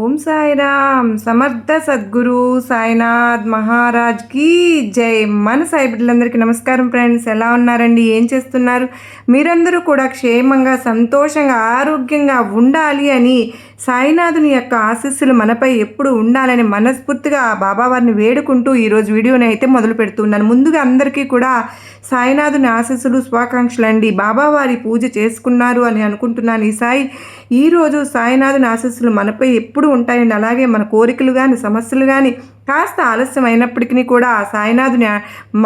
ఓం సాయిరామ్. సమర్థ సద్గురు సాయినాథ్ మహారాజ్కి జై. మన సాయి బిడ్డలందరికీ నమస్కారం ఫ్రెండ్స్. ఎలా ఉన్నారండి? ఏం చేస్తున్నారు? మీరందరూ కూడా క్షేమంగా సంతోషంగా ఆరోగ్యంగా ఉండాలి అని సాయినాథుని యొక్క ఆశీస్సులు మనపై ఎప్పుడు ఉండాలని మనస్ఫూర్తిగా బాబావారిని వేడుకుంటూ ఈరోజు వీడియోని అయితే మొదలు పెడుతున్నాను. ముందుగా అందరికీ కూడా సాయినాథుని ఆశీస్సులు శుభాకాంక్షలు అండి. బాబావారి పూజ చేసుకున్నారు అని అనుకుంటున్నాను ఈ సాయి. ఈరోజు సాయినాథుని ఆశీస్సులు మనపై ఎప్పుడు ఉంటాయని అలాగే మన కోరికలు కానీ సమస్యలు కానీ కాస్త ఆలస్యం కూడా ఆ సాయినాథుని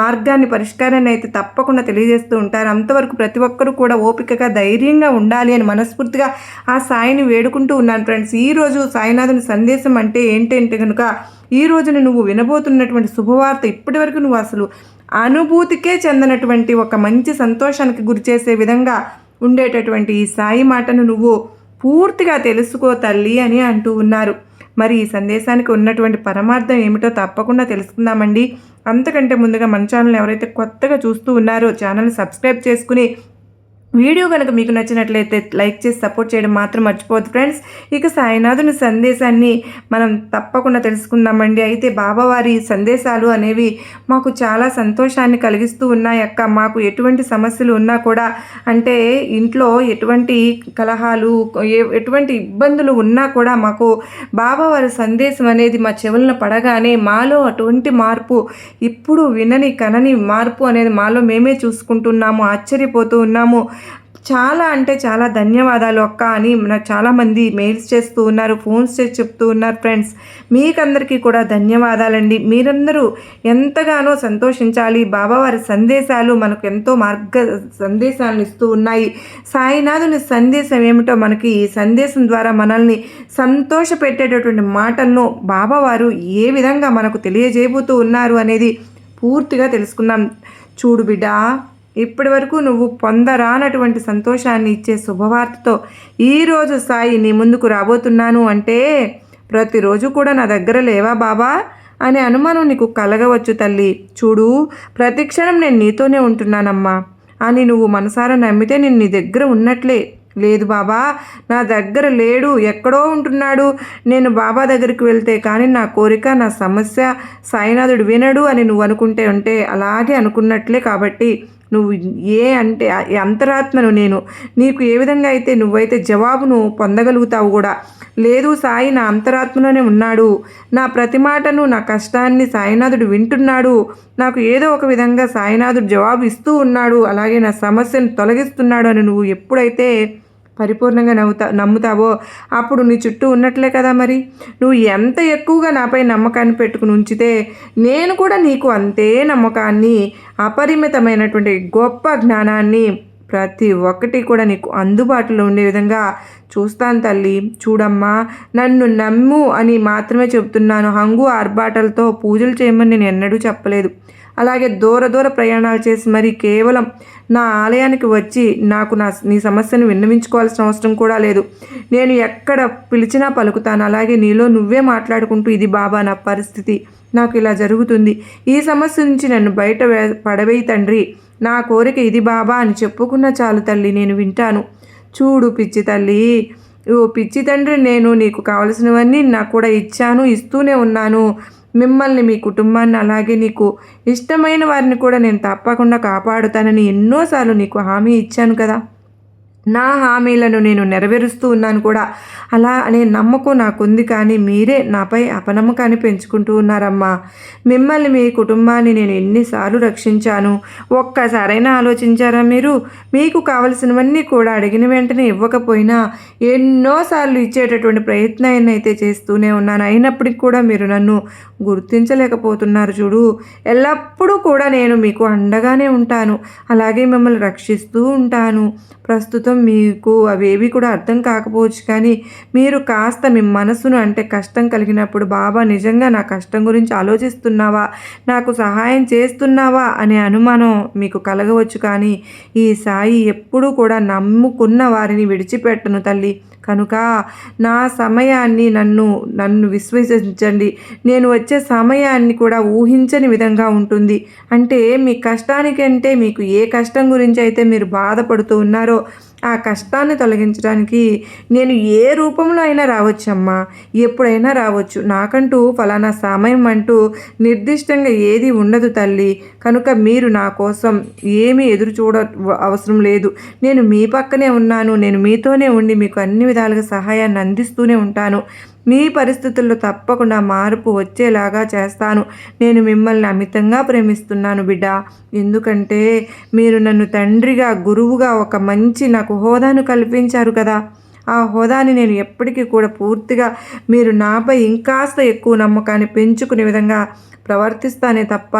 మార్గాన్ని పరిష్కారాన్ని అయితే తప్పకుండా తెలియజేస్తూ ఉంటారు. అంతవరకు ప్రతి ఒక్కరూ కూడా ఓపికగా ధైర్యంగా ఉండాలి అని మనస్ఫూర్తిగా ఆ సాయిని వేడుకుంటూ ఉన్నాను ఫ్రెండ్స్. ఈరోజు సాయినాథుని సందేశం అంటే ఏంటంటే కనుక ఈ రోజున నువ్వు వినబోతున్నటువంటి శుభవార్త ఇప్పటివరకు నువ్వు అసలు అనుభూతికే చెందినటువంటి ఒక మంచి సంతోషానికి గురిచేసే విధంగా ఉండేటటువంటి ఈ సాయి మాటను నువ్వు పూర్తిగా తెలుసుకో తల్లి అని అంటూ ఉన్నారు. మరి ఈ సందేశానికి ఉన్నటువంటి పరమార్థం ఏమిటో తప్పకుండా తెలుసుకుందామండి. అంతకంటే ముందుగా మన ఛానల్ ఎవరైతే కొత్తగా చూస్తూ ఉన్నారో ఛానల్ సబ్స్క్రైబ్ చేసుకుని వీడియో కనుక మీకు నచ్చినట్లయితే లైక్ చేసి సపోర్ట్ చేయడం మాత్రం మర్చిపోవద్దు ఫ్రెండ్స్. ఇక సాయినాథుని సందేశాన్ని మనం తప్పకుండా తెలుసుకుందామండి. అయితే బాబావారి సందేశాలు అనేవి మాకు చాలా సంతోషాన్ని కలిగిస్తూ ఉన్నాయి అక్క. మాకు ఎటువంటి సమస్యలు ఉన్నా కూడా అంటే ఇంట్లో ఎటువంటి కలహాలు ఏ- ఎటువంటి ఇబ్బందులు ఉన్నా కూడా మాకు బాబావారి సందేశం అనేది మా చెవులను పడగానే మాలో అటువంటి మార్పు ఇప్పుడు వినని కనని మార్పు అనేది మాలో మేమే చూసుకుంటున్నాము ఆశ్చర్యపోతూ ఉన్నాము. చాలా అంటే చాలా ధన్యవాదాలు అక్క అని నాకు చాలామంది మెయిల్స్ చేస్తూ ఉన్నారు ఫోన్స్ చేసి చెప్తూ ఉన్నారు ఫ్రెండ్స్. మీకందరికీ కూడా ధన్యవాదాలండి. మీరందరూ ఎంతగానో సంతోషించాలి. బాబావారి సందేశాలు మనకు ఎంతో మార్గ సందేశాలను ఇస్తూ ఉన్నాయి. సాయినాథుని సందేశం ఏమిటో మనకి ఈ సందేశం ద్వారా మనల్ని సంతోషపెట్టేటటువంటి మాటలను బాబావారు ఏ విధంగా మనకు తెలియజేయబోతూ ఉన్నారు అనేది పూర్తిగా తెలుసుకుందాం. చూడు బిడ్డ ఇప్పటి వరకు నువ్వు పొందరానటువంటి సంతోషాన్ని ఇచ్చే శుభవార్తతో ఈరోజు సాయి నీ ముందుకు రాబోతున్నాను అంటే ప్రతిరోజు కూడా నా దగ్గర లేవా బాబా? అనే అనుమానం నీకు కలగవచ్చు తల్లి. చూడు ప్రతిక్షణం నేను నీతోనే ఉంటున్నానమ్మా. అని నువ్వు మనసారా నమ్మితే నేను నీ దగ్గర ఉన్నట్లే. లేదు బాబా నా దగ్గర లేడు ఎక్కడో ఉంటున్నాడు. నేను బాబా దగ్గరికి వెళ్తే కానీ నా కోరిక నా సమస్య సాయినాథుడు వినడు అని నువ్వు అనుకుంటే ఉంటే అలాగే అనుకున్నట్లే కాబట్టి నువ్వు ఏ అంటే అంతరాత్మను నేను నీకు ఏ విధంగా అయితే నువ్వైతే జవాబును పొందగలుగుతావు కూడా లేదు సాయి నా అంతరాత్మలోనే ఉన్నాడు. నా ప్రతి మాటను నా కష్టాన్ని సాయినాథుడు వింటున్నాడు. నాకు ఏదో ఒక విధంగా సాయినాథుడు జవాబు ఇస్తూ ఉన్నాడు. అలాగే నా సమస్యను తొలగిస్తున్నాడు అని నువ్వు ఎప్పుడైతే పరిపూర్ణంగా నవ్వుతా నమ్ముతావో? అప్పుడు నీ చుట్టూ ఉన్నట్లే కదా మరి. నువ్వు ఎంత ఎక్కువగా నాపై నమ్మకాన్ని పెట్టుకుని ఉంచితే నేను కూడా నీకు అంతే నమ్మకాన్ని అపరిమితమైనటువంటి గొప్ప జ్ఞానాన్ని ప్రతి ఒక్కటి కూడా నీకు అందుబాటులో ఉండే విధంగా చూస్తాను తల్లి. చూడమ్మా నన్ను నమ్ము అని మాత్రమే చెప్తున్నాను హంగు ఆర్భాటలతో పూజలు చేయమని నేను ఎన్నడూ చెప్పలేదు. అలాగే దూర దూర ప్రయాణాలు చేసి మరి కేవలం నా ఆలయానికి వచ్చి నాకు నా నీ సమస్యను విన్నవించుకోవాల్సిన అవసరం కూడా లేదు. నేను ఎక్కడ పిలిచినా పలుకుతాను. అలాగే నీలో నువ్వే మాట్లాడుకుంటూ ఇది బాబా నా పరిస్థితి. నాకు ఇలా జరుగుతుంది. ఈ సమస్య నుంచి నన్ను బయట పడవేయి తండ్రి. నా కోరిక ఇది బాబా అని చెప్పుకున్న చాలు తల్లి నేను వింటాను. చూడు పిచ్చి తల్లి. ఓ పిచ్చి తండ్రి నేను నీకు కావలసినవన్నీ నాకు కూడా ఇచ్చాను ఇస్తూనే ఉన్నాను. మిమ్మల్ని మీ కుటుంబాన్ని అలాగే నీకు ఇష్టమైన వారిని కూడా నేను తప్పకుండా కాపాడుతానని ఎన్నోసార్లు నీకు హామీ ఇచ్చాను కదా. నా హామీలను నేను నెరవేరుస్తూ ఉన్నాను కూడా. అలా అనే నమ్మకం నాకుంది కానీ మీరే నాపై అపనమ్మకాన్ని పెంచుకుంటూ ఉన్నారమ్మా. మిమ్మల్ని మీ కుటుంబాన్ని నేను ఎన్నిసార్లు రక్షించాను. ఒక్కసారైనా ఆలోచించారా మీరు? మీకు కావలసినవన్నీ కూడా అడిగిన వెంటనే ఇవ్వకపోయినా ఎన్నోసార్లు ఇచ్చేటటువంటి ప్రయత్నాన్ని అయితే చేస్తూనే ఉన్నాను. అయినప్పటికీ కూడా మీరు నన్ను గుర్తించలేకపోతున్నారు చూడు. ఎల్లప్పుడూ కూడా నేను మీకు అండగానే ఉంటాను. అలాగే మిమ్మల్ని రక్షిస్తూ ఉంటాను. ప్రస్తుతం మీకు అవేవి కూడా అర్థం కాకపోవచ్చు. కానీ మీరు కాస్త మీ మనసును అంటే కష్టం కలిగినప్పుడు బాబా నిజంగా నా కష్టం గురించి ఆలోచిస్తున్నావా? నాకు సహాయం చేస్తున్నావా? అనే అనుమానం మీకు కలగవచ్చు. కానీ ఈ సాయి ఎప్పుడూ కూడా నమ్ముకున్న వారిని విడిచిపెట్టను తల్లి. కనుక నా సమయాన్ని నన్ను నన్ను విశ్వసించండి. నేను వచ్చే సమయాన్ని కూడా ఊహించని విధంగా ఉంటుంది. అంటే మీ కష్టానికంటే మీకు ఏ కష్టం గురించి అయితే మీరు బాధపడుతూ ఉన్నారో ఆ కష్టాన్ని తొలగించడానికి నేను ఏ రూపంలో అయినా రావచ్చమ్మా. ఎప్పుడైనా రావచ్చు. నాకంటూ ఫలానా సమయం అంటూ నిర్దిష్టంగా ఏది ఉండదు తల్లి. కనుక మీరు నా కోసం ఏమీ ఎదురు చూడ అవసరం లేదు. నేను మీ పక్కనే ఉన్నాను. నేను మీతోనే ఉండి మీకు అన్ని విధాలుగా సహాయాన్ని అందిస్తూనే ఉంటాను. మీ పరిస్థితుల్లో తప్పకుండా మార్పు వచ్చేలాగా చేస్తాను. నేను మిమ్మల్ని అమితంగా ప్రేమిస్తున్నాను బిడ్డ. ఎందుకంటే మీరు నన్ను తండ్రిగా గురువుగా ఒక మంచి నాకు హోదాను కల్పించారు కదా. ఆ హోదాని నేను ఎప్పటికీ కూడా పూర్తిగా మీరు నాపై ఇంకాస్త ఎక్కువ నమ్మకాన్ని పెంచుకునే విధంగా ప్రవర్తిస్తానే తప్ప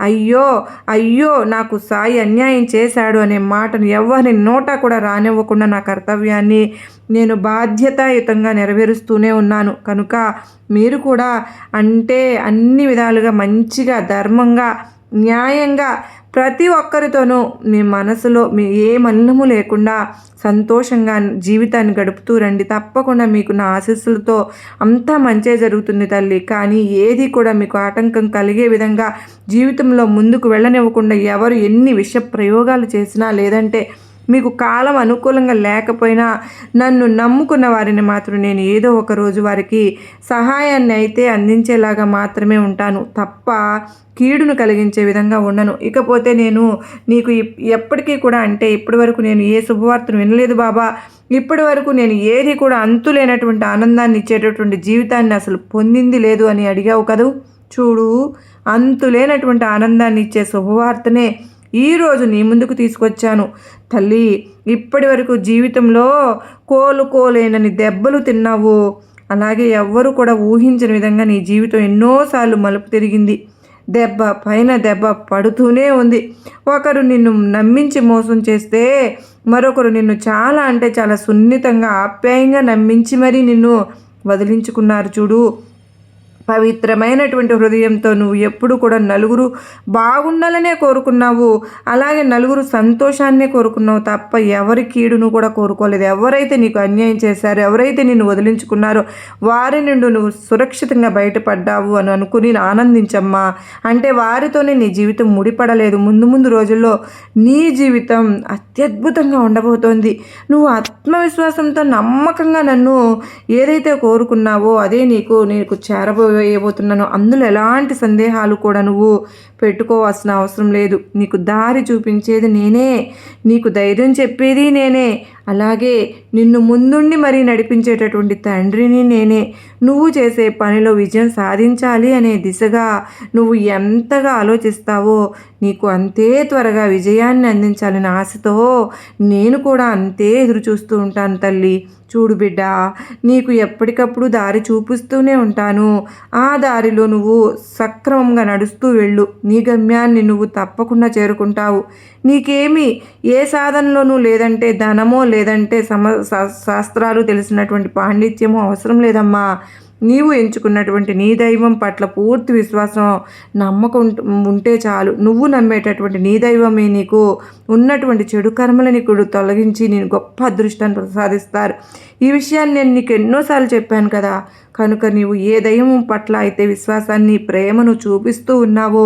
అయ్యో అయ్యో నాకు సాయి అన్యాయం చేశాడు అనే మాటను ఎవరిని నోట కూడా రానివ్వకుండా నా కర్తవ్యాన్ని నేను బాధ్యతాయుతంగా నెరవేరుస్తూనే ఉన్నాను. కనుక మీరు కూడా అంటే అన్ని విధాలుగా మంచిగా ధర్మంగా న్యాయంగా ప్రతి ఒక్కరితోనూ మీ మనసులో మీ ఏ మల్లము లేకుండా సంతోషంగా జీవితాన్ని గడుపుతూ రండి. తప్పకుండా మీకు నా ఆశీస్సులతో అంతా మంచే జరుగుతుంది తల్లి. కానీ ఏది కూడా మీకు ఆటంకం కలిగే విధంగా జీవితంలో ముందుకు వెళ్ళనివ్వకుండా ఎవరు ఎన్ని విష ప్రయోగాలు చేసినా లేదంటే మీకు కాలం అనుకూలంగా లేకపోయినా నన్ను నమ్ముకున్న వారిని మాత్రం నేను ఏదో ఒక రోజు వారికి సహాయాన్ని అయితే అందించేలాగా మాత్రమే ఉంటాను. తప్ప కీడును కలిగించే విధంగా ఉండను. ఇకపోతే నేను నీకు ఎప్పటికీ కూడా అంటే ఇప్పటి వరకు నేను ఏ శుభవార్తను వినలేదు బాబా. ఇప్పటి వరకు నేను ఏది కూడా అంతులేనటువంటి ఆనందాన్ని ఇచ్చేటటువంటి జీవితాన్ని అసలు పొందింది లేదు అని అడిగావు కదూ? చూడు అంతులేనటువంటి ఆనందాన్ని ఇచ్చే శుభవార్తనే ఈరోజు నీ ముందుకు తీసుకొచ్చాను. తల్లి ఇప్పటి వరకు జీవితంలో కోలుకోలేనని దెబ్బలు తిన్నావు. అలాగే ఎవ్వరు కూడా ఊహించిన విధంగా నీ జీవితం ఎన్నోసార్లు మలుపు తిరిగింది. దెబ్బ పైన దెబ్బ పడుతూనే ఉంది. ఒకరు నిన్ను నమ్మించి మోసం చేస్తే మరొకరు నిన్ను చాలా అంటే చాలా సున్నితంగా ఆప్యాయంగా నమ్మించి మరీ నిన్ను వదిలించుకున్నారు చూడు. పవిత్రమైనటువంటి హృదయంతో నువ్వు ఎప్పుడు కూడా నలుగురు బాగుండాలనే కోరుకున్నావు. అలాగే నలుగురు సంతోషాన్నే కోరుకున్నావు తప్ప ఎవరి కీడును కూడా కోరుకోలేదు. ఎవరైతే నీకు అన్యాయం చేశారో ఎవరైతే నిన్ను వదిలించుకున్నారో వారి నుండి నువ్వు సురక్షితంగా బయటపడ్డావు అని అనుకుని ఆనందించమ్మా. అంటే వారితోనే నీ జీవితం ముడిపడలేదు. ముందు ముందు రోజుల్లో నీ జీవితం అత్యద్భుతంగా ఉండబోతోంది. నువ్వు ఆత్మవిశ్వాసంతో నమ్మకంగా నన్ను ఏదైతే కోరుకున్నావో అదే నీకు నీకు చేరబో వేయబోతున్నాను అందులో ఎలాంటి సందేహాలు కూడా నువ్వు పెట్టుకోవాల్సిన అవసరం లేదు. నీకు దారి చూపించేది నేనే. నీకు ధైర్యం చెప్పేది నేనే. అలాగే నిన్ను ముందుండి మరీ నడిపించేటటువంటి తండ్రిని నేనే. నువ్వు చేసే పనిలో విజయం సాధించాలి అనే దిశగా నువ్వు ఎంతగా ఆలోచిస్తావో నీకు అంతే త్వరగా విజయాన్ని అందించాలని ఆశతో నేను కూడా అంతే ఎదురు చూస్తూ ఉంటాను తల్లి. చూడు బిడ్డ నీకు ఎప్పటికప్పుడు దారి చూపిస్తూనే ఉంటాను. ఆ దారిలో నువ్వు సక్రమంగా నడుస్తూ వెళ్ళు. నీ గమ్యాన్ని నువ్వు తప్పకుండా చేరుకుంటావు. నీకేమి ఏ సాధనలోనూ లేదంటే ధనమో లేదంటే సమ శాస్త్రాలు తెలిసినటువంటి పాండిత్యము అవసరం లేదమ్మా. నీవు ఎంచుకున్నటువంటి నీ దైవం పట్ల పూర్తి విశ్వాసం నమ్మకం ఉంటే చాలు. నువ్వు నమ్మేటటువంటి నీ దైవమే నీకు. ఉన్నటువంటి చెడు కర్మలని కూడా తొలగించి నేను గొప్ప అదృష్టాన్ని ప్రసాదిస్తారు. ఈ విషయాన్ని నేను నీకు ఎన్నోసార్లు చెప్పాను కదా. కనుక నీవు ఏ దైవం పట్ల అయితే విశ్వాసాన్ని ప్రేమను చూపిస్తూ ఉన్నావో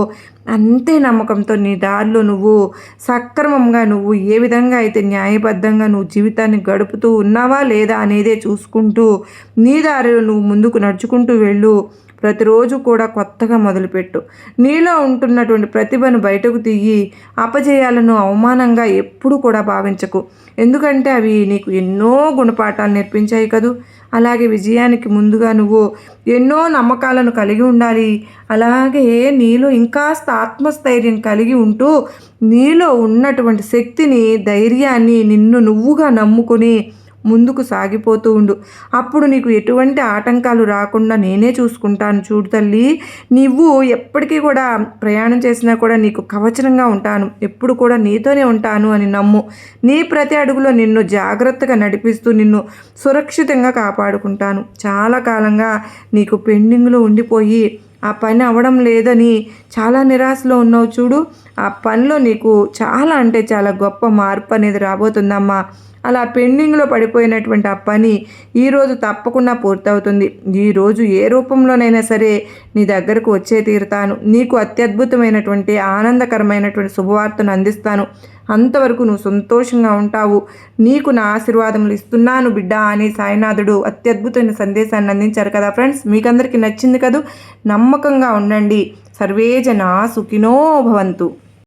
అంతే నమ్మకంతో నీ దారిలో నువ్వు సక్రమంగా నువ్వు ఏ విధంగా అయితే న్యాయబద్ధంగా నువ్వు జీవితాన్ని గడుపుతూ ఉన్నావా లేదా అనేదే చూసుకుంటూ నీ దారిలో నువ్వు ముందుకు నడుచుకుంటూ వెళ్ళు. ప్రతిరోజు కూడా కొత్తగా మొదలుపెట్టు. నీలో ఉంటున్నటువంటి ప్రతిభను బయటకు తీయి. అపజయాలను అవమానంగా ఎప్పుడు కూడా భావించకు. ఎందుకంటే అవి నీకు ఎన్నో గుణపాఠాలు నేర్పించాయి కదూ. అలాగే విజయానికి ముందుగా నువ్వు ఎన్నో నమ్మకాలను కలిగి ఉండాలి. అలాగే నీలో ఇంకాస్త ఆత్మస్థైర్యం కలిగి ఉంటూ నీలో ఉన్నటువంటి శక్తిని ధైర్యాన్ని నిన్ను నువ్వుగా నమ్ముకొని ముందుకు సాగిపోతూ ఉండు. అప్పుడు నీకు ఎటువంటి ఆటంకాలు రాకుండా నేనే చూసుకుంటాను. చూడు తల్లి నువ్వు ఎప్పటికీ కూడా ప్రయాణం చేసినా కూడా నీకు కవచనంగా ఉంటాను. ఎప్పుడు కూడా నీతోనే ఉంటాను అని నమ్ము. నీ ప్రతి అడుగులో నిన్ను జాగ్రత్తగా నడిపిస్తూ నిన్ను సురక్షితంగా కాపాడుకుంటాను. చాలా కాలంగా నీకు పెండింగ్లో ఉండిపోయి ఆ పని అవ్వడం లేదని చాలా నిరాశలో ఉన్నావు చూడు. ఆ పనిలో నీకు చాలా అంటే చాలా గొప్ప మార్పు అనేది రాబోతుందమ్మా. అలా పెండింగ్లో పడిపోయినటువంటి ఆ పని ఈరోజు తప్పకుండా పూర్తవుతుంది. ఈరోజు ఏ రూపంలోనైనా సరే నీ దగ్గరకు వచ్చే తీరుతాను. నీకు అత్యద్భుతమైనటువంటి ఆనందకరమైనటువంటి శుభవార్తను అందిస్తాను. అంతవరకు నువ్వు సంతోషంగా ఉంటావు. నీకు నా ఆశీర్వాదములు ఇస్తున్నాను బిడ్డ అని సాయినాథుడు అత్యద్భుతమైన సందేశాన్ని అందించారు కదా ఫ్రెండ్స్. మీకందరికీ నచ్చింది కదూ? నమ్మకంగా ఉండండి. సర్వే జనా సుఖినో భవంతు.